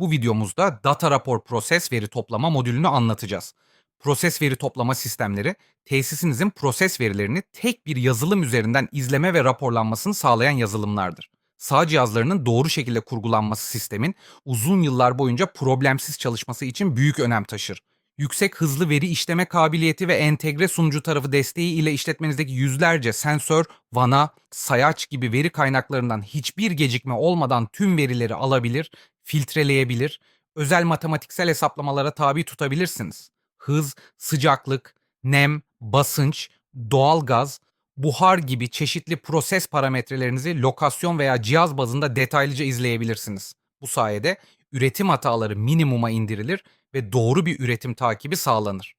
Bu videomuzda Data Rapor Proses Veri Toplama modülünü anlatacağız. Proses veri toplama sistemleri, tesisinizin proses verilerini tek bir yazılım üzerinden izleme ve raporlanmasını sağlayan yazılımlardır. Sağ cihazlarının doğru şekilde kurgulanması sistemin uzun yıllar boyunca problemsiz çalışması için büyük önem taşır. Yüksek hızlı veri işleme kabiliyeti ve entegre sunucu tarafı desteği ile işletmenizdeki yüzlerce sensör, vana, sayaç gibi veri kaynaklarından hiçbir gecikme olmadan tüm verileri alabilir, filtreleyebilir, özel matematiksel hesaplamalara tabi tutabilirsiniz. Hız, sıcaklık, nem, basınç, doğal gaz, buhar gibi çeşitli proses parametrelerinizi lokasyon veya cihaz bazında detaylıca izleyebilirsiniz. Bu sayede üretim hataları minimuma indirilir ve doğru bir üretim takibi sağlanır.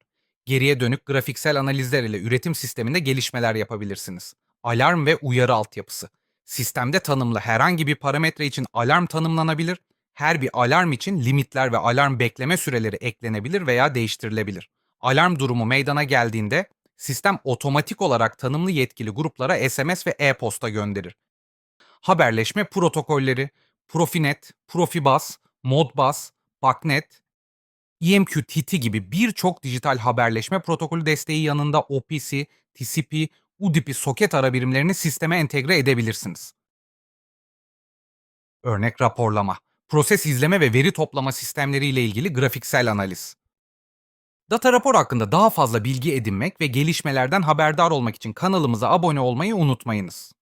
Geriye dönük grafiksel analizler ile üretim sisteminde gelişmeler yapabilirsiniz. Alarm ve uyarı altyapısı. Sistemde tanımlı herhangi bir parametre için alarm tanımlanabilir, her bir alarm için limitler ve alarm bekleme süreleri eklenebilir veya değiştirilebilir. Alarm durumu meydana geldiğinde sistem otomatik olarak tanımlı yetkili gruplara SMS ve e-posta gönderir. Haberleşme protokolleri, Profinet, Profibus, Modbus, Baknet, EMQTT gibi birçok dijital haberleşme protokolü desteği yanında OPC, TCP, UDP soket ara birimlerini sisteme entegre edebilirsiniz. Örnek raporlama, proses izleme ve veri toplama sistemleri ile ilgili grafiksel analiz. Data rapor hakkında daha fazla bilgi edinmek ve gelişmelerden haberdar olmak için kanalımıza abone olmayı unutmayınız.